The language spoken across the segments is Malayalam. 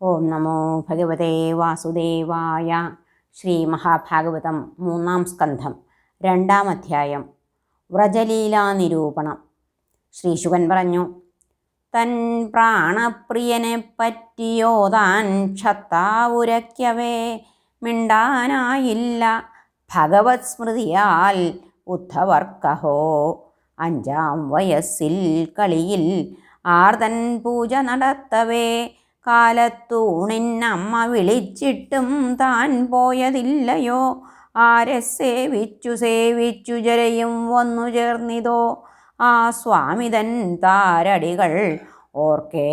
ഓം നമോ ഭഗവതേ വാസുദേവായ ശ്രീ മഹാഭാഗവതം മൂന്നാം സ്കന്ധം രണ്ടാം അധ്യായം വ്രജലീലാ നിരൂപണം. ശ്രീശുകൻ പറഞ്ഞു തൻ പ്രാണപ്രിയനെ പറ്റിയോ താൻ ക്ഷത്താവുരയ്ക്കവേ മിണ്ടാനായില്ല ഭഗവത് സ്മൃതിയാൽ ഉദ്ധവർക്കഹോ. അഞ്ചാം വയസ്സിൽ കളിയിൽ ആർതൻ പൂജ നടത്തവേ കാലത്തൂണിന്നമ്മ വിളിച്ചിട്ടും താൻ പോയതില്ലയോ? ആരെ സേവിച്ചു സേവിച്ചു ജരയും വന്നു ചേർന്നിതോ? ആ സ്വാമിതൻ താരടികൾ ഓർക്കേ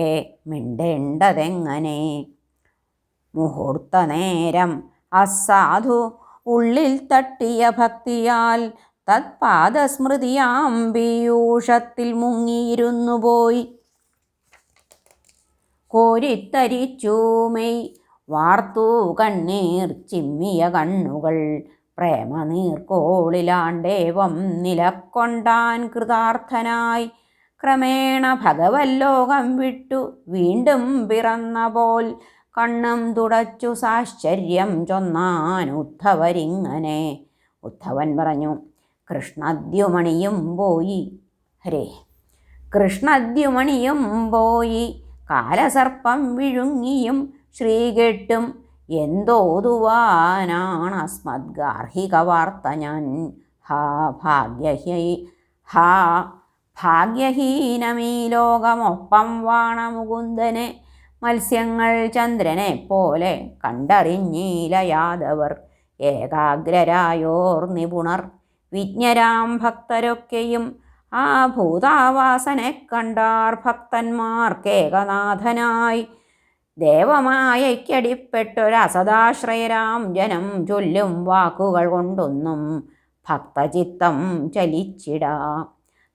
മിണ്ടേണ്ടതെങ്ങനെ? മുഹൂർത്ത നേരം അസാധു ഉള്ളിൽ തട്ടിയ ഭക്തിയാൽ തത്പാദസ്മൃതിയാം പീയൂഷത്തിൽ മുങ്ങിയിരുന്നു പോയി. കോരിത്തരിച്ചു മെയ് വാർത്തു കണ്ണീർ ചിമ്മിയ കണ്ണുകൾ. പ്രേമനീർക്കോളിലാണ്ടേവം നിലക്കൊണ്ടാൻ കൃതാർത്ഥനായി. ക്രമേണ ഭഗവല്ലോകം വിട്ടു. വീണ്ടും പിറന്ന പോൽ കണ്ണും തുടച്ചു സാശ്ചര്യം ചൊന്നാൻ ഉദ്ധവരിങ്ങനെ. ഉദ്ധവൻ പറഞ്ഞു കൃഷ്ണദ്യുമണിയും പോയി. ഹരേ കൃഷ്ണദ്യുമണിയും പോയി. കാലസർപ്പം വിഴുങ്ങിയും ശ്രീകെട്ടും എന്തോതുവാനാണ് അസ്മദ്ഗാർഹിക വാർത്ത ഞാൻ. ഹാ ഭാഗ്യഹീ ഹാ ഭാഗ്യഹീനമീ ലോകമൊപ്പം വാണ മുകുന്ദനെ മത്സ്യങ്ങൾ ചന്ദ്രനെ പോലെ കണ്ടറിഞ്ഞീല യാദവർ ഏകാഗ്രരായോർ നിപുണർ. വിജ്ഞരാം ഭക്തരൊക്കെയും ആ ഭൂതാവാസനെ കണ്ടാർ ഭക്തന്മാർക്കേകനാഥനായി ദേവമായയ്ക്കടിപ്പെട്ടൊരസദാശ്രയരാം ജനം ചൊല്ലും വാക്കുകൾ കൊണ്ടൊന്നും ഭക്തചിത്തം ചലിച്ചിടാ.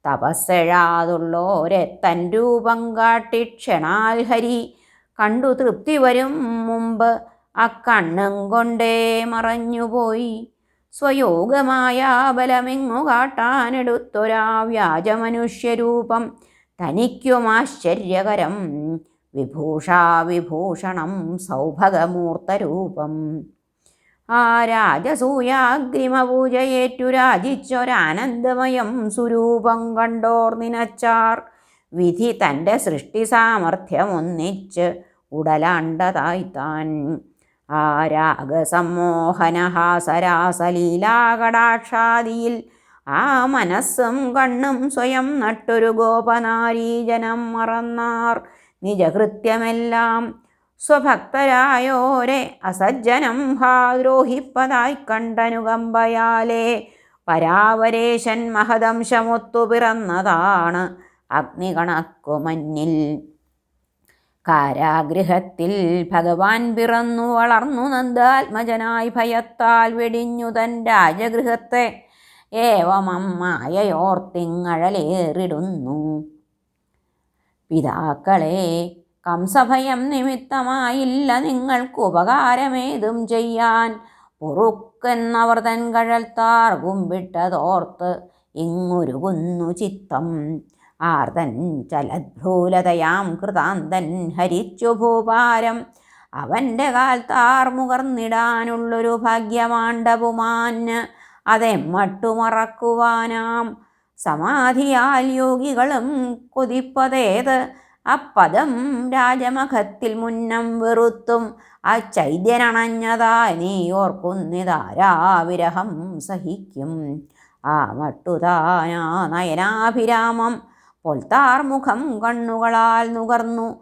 തപസ്സെഴാതുള്ളോരെ തൻ രൂപം കാട്ടി ക്ഷണാൽ ഹരി. കണ്ടു തൃപ്തി വരും മുമ്പ് അക്കണ്ണും കൊണ്ടേ മറഞ്ഞുപോയി. സ്വയോഗമായ ബലമെങ്ങു കാട്ടാനെടുത്തൊരാ വ്യാജമനുഷ്യരൂപം തനിക്കും ആശ്ചര്യകരം വിഭൂഷാവിഭൂഷണം സൗഭഗമൂർത്തരൂപം. ആ രാജസൂയാഗ്രിമപൂജയേറ്റു രാജിച്ചൊരാനന്ദമയം സ്വരൂപം കണ്ടോർ നിനച്ചാർ. വിധി തന്റെ സൃഷ്ടി സാമർഥ്യമൊന്നിച്ച് ഉടലാണ്ടതായി താൻ. ആ രാഗസമ്മോഹനഹാസരാസലീലാകടാക്ഷാദിയിൽ ആ മനസ്സും കണ്ണും സ്വയം നട്ടൊരു ഗോപനാരീജനം മറന്നാർ. നിജകൃത്യമെല്ലാം സ്വഭക്തരായോരെ അസജ്ജനം ഹാ ദ്രോഹിപ്പതായി കണ്ടനുകമ്പയാലേ. പരാവരേശൻ മഹദംശമൊത്തു പിറന്നതാണ് അഗ്നികണക്കുമഞ്ഞിൽ കാരാഗൃഹത്തിൽ ഭഗവാൻ പിറന്നു വളർന്നു നന്ദാത്മജനായി ഭയത്താൽ വെടിഞ്ഞു തൻ രാജഗൃഹത്തെ. ഏവമമ്മായയോർത്തിങ്ങഴലേറിടുന്നു. പിതാക്കളെ കംസഭയം നിമിത്തമായില്ല നിങ്ങൾക്ക് ഉപകാരമേതും ചെയ്യാൻ. പൊറുക്കെന്നവർ തൻ കഴൽത്താർ കുമ്പിട്ടതോർത്ത് ഇങ്ങുരുകുന്നു ചിത്തം. ആർതൻ ചലദ്ഭ്രൂലതയാം കൃതാന്തൻ ഹരിച്ചു ഭൂപാരം. അവന്റെ കാൽത്താർ മുകർന്നിടാനുള്ളൊരു അതെ മട്ടുമറക്കുവാനാം. സമാധിയാൽ യോഗികളും കൊതിപ്പതേത്? അപ്പദം രാജമഖത്തിൽ മുന്നം വെറുത്തും. ആ ചൈദ്യനണഞ്ഞതായി നീ ഓർക്കുന്നിതാരാവിരഹം സഹിക്കും. ആ മട്ടുതാനാ നയനാഭിരാമം. പൊൽത്താർ മുഖം കണ്ണുകളാൽ നുകർന്നു.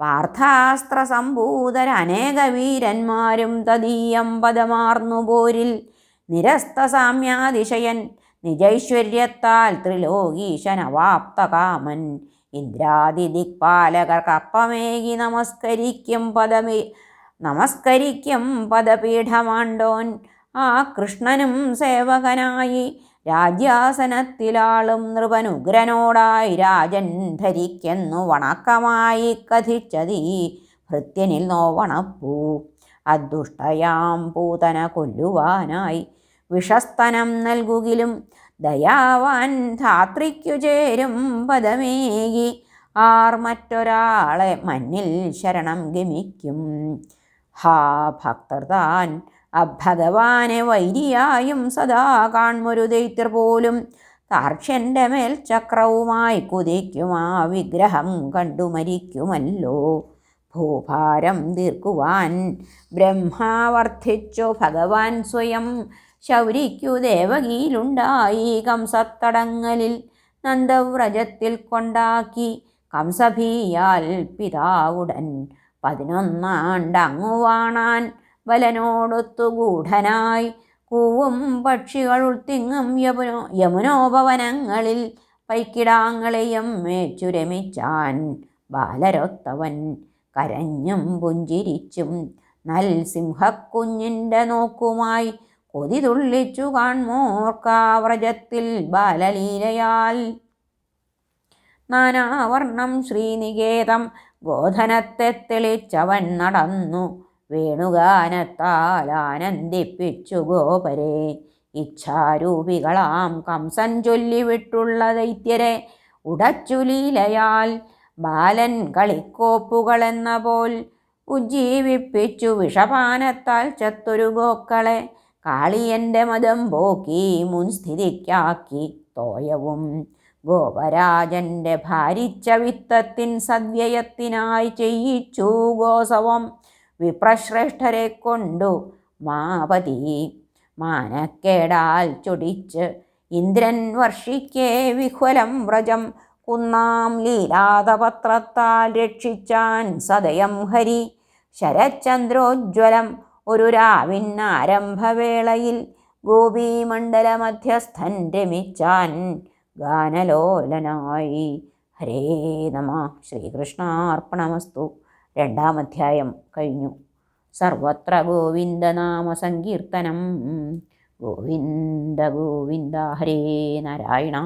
പാർത്ഥാസ്ത്ര സമ്പൂതരനേക വീരന്മാരും തദീയം പദമാർന്നു പോരിൽ. നിരസ്ത സാമ്യാതിശയൻ നിജൈശ്വര്യത്താൽ ത്രിലോകീശനവാപ്തകാമൻ. ഇന്ദ്രാദിദിക്പാലകർക്കപ്പമേകി നമസ്കരിക്കും പദമേ നമസ്കരിക്കും പദപീഠമാണ്ടോൻ. ആ കൃഷ്ണനും സേവകനായി രാജ്യാസനത്തിലാളും നൃപനുഗ്രനോടായി രാജൻ ധരിക്കെന്നു വണക്കമായി കഥിച്ചതീ ഭൃത്യനിൽ നോവണപ്പൂ. അദുഷ്ടയാം പൂതന കൊല്ലുവാനായി വിഷസ്തനം നൽകുകിലും ദയാവാൻ ധാത്രിക്കു ചേരും പദമേകി ആർ മറ്റൊരാളെ മഞ്ഞിൽ ശരണം ഗമിക്കും. ഹാ ഭക്തർ താൻ അഭഗവാനെ വൈരിയായും സദാ കാൺമൊരു ദൈത്യർ പോലും താർക്ഷ്യന്റെ മേൽ ചക്രവുമായി കുതിക്കും ആ വിഗ്രഹം കണ്ടു മരിക്കുമല്ലോ. ഭൂഭാരം തീർക്കുവാൻ ബ്രഹ്മാവർദ്ധിച്ചു ഭഗവാൻ സ്വയം ശൗരിക്കു ദേവകിയിലുണ്ടായി കംസത്തടങ്ങലിൽ നന്ദവ്രജത്തിൽ കൊണ്ടാക്കി കംസഭീയാൽ പിതാവുടൻ പതിനൊന്നാണ്ടങ്ങു വാണാൻ ബലനോടൊത്തു ഗൂഢനായി കൂവും പക്ഷികൾ ഉൾത്തിങ്ങും യമുനോ യമുനോപവനങ്ങളിൽ പൈക്കിടാങ്ങളെയും മേച്ചുരമിച്ചാൻ ബാലരൊത്തവൻ കരഞ്ഞും പുഞ്ചിരിച്ചും നൽ സിംഹക്കുഞ്ഞിന്റെ നോക്കുമായി കൊതി തുള്ളിച്ചു കാൺമോർക്കാവ്രജത്തിൽ ബാലലീലയാൽ. നാനാവർണം ശ്രീനികേതം ഗോധനത്തെ തെളിച്ചവൻ നടന്നു വേണുഗാനത്താൽ ആനന്ദിപ്പിച്ചു ഗോപരെ ഇച്ഛാരൂപികളാം കംസൻ ചൊല്ലിവിട്ടുള്ള ദൈത്യരെ. ഉടച്ചുലീലയാൽ ബാലൻ കളിക്കോപ്പുകളെന്ന പോൽ ഉജ്ജീവിപ്പിച്ചു വിഷപാനത്താൽ ചത്തൊരു ഗോക്കളെ. കാളിയന്റെ മതം പോക്കി മുൻസ്ഥിതിക്കാക്കി തോയവും. ഗോപരാജന്റെ ഭാരിച്ച വിത്തത്തിൻ സദ്യയത്തിനായി ചെയ്യിച്ചു ഗോസവം. വിപ്രശ്രേഷ്ഠരെ കൊണ്ടു മാപതി. മാനക്കേടാൽ ചൊടിച്ച് ഇന്ദ്രൻ വർഷിക്കേ വിഹ്വലം വ്രജം. കുന്നാം ലീലാതപത്രത്താൽ രക്ഷിച്ചാൻ സദയം ഹരി. ശരചന്ദ്രോജ്വലം ഒരു രാവിന്നാരംഭവേളയിൽ ഗോപീമണ്ഡലമധ്യസ്ഥൻ രമിച്ചാൻ ഗാനലോലനായി. ഹരേ നമ. ശ്രീകൃഷ്ണാർപ്പണമസ്തു. രണ്ടാം അധ്യായം കഴിഞ്ഞു. സർവത്ര ഗോവിന്ദനാമ സങ്കീർത്തനം ഗോവിന്ദ ഗോവിന്ദ ഹരേ നാരായണ.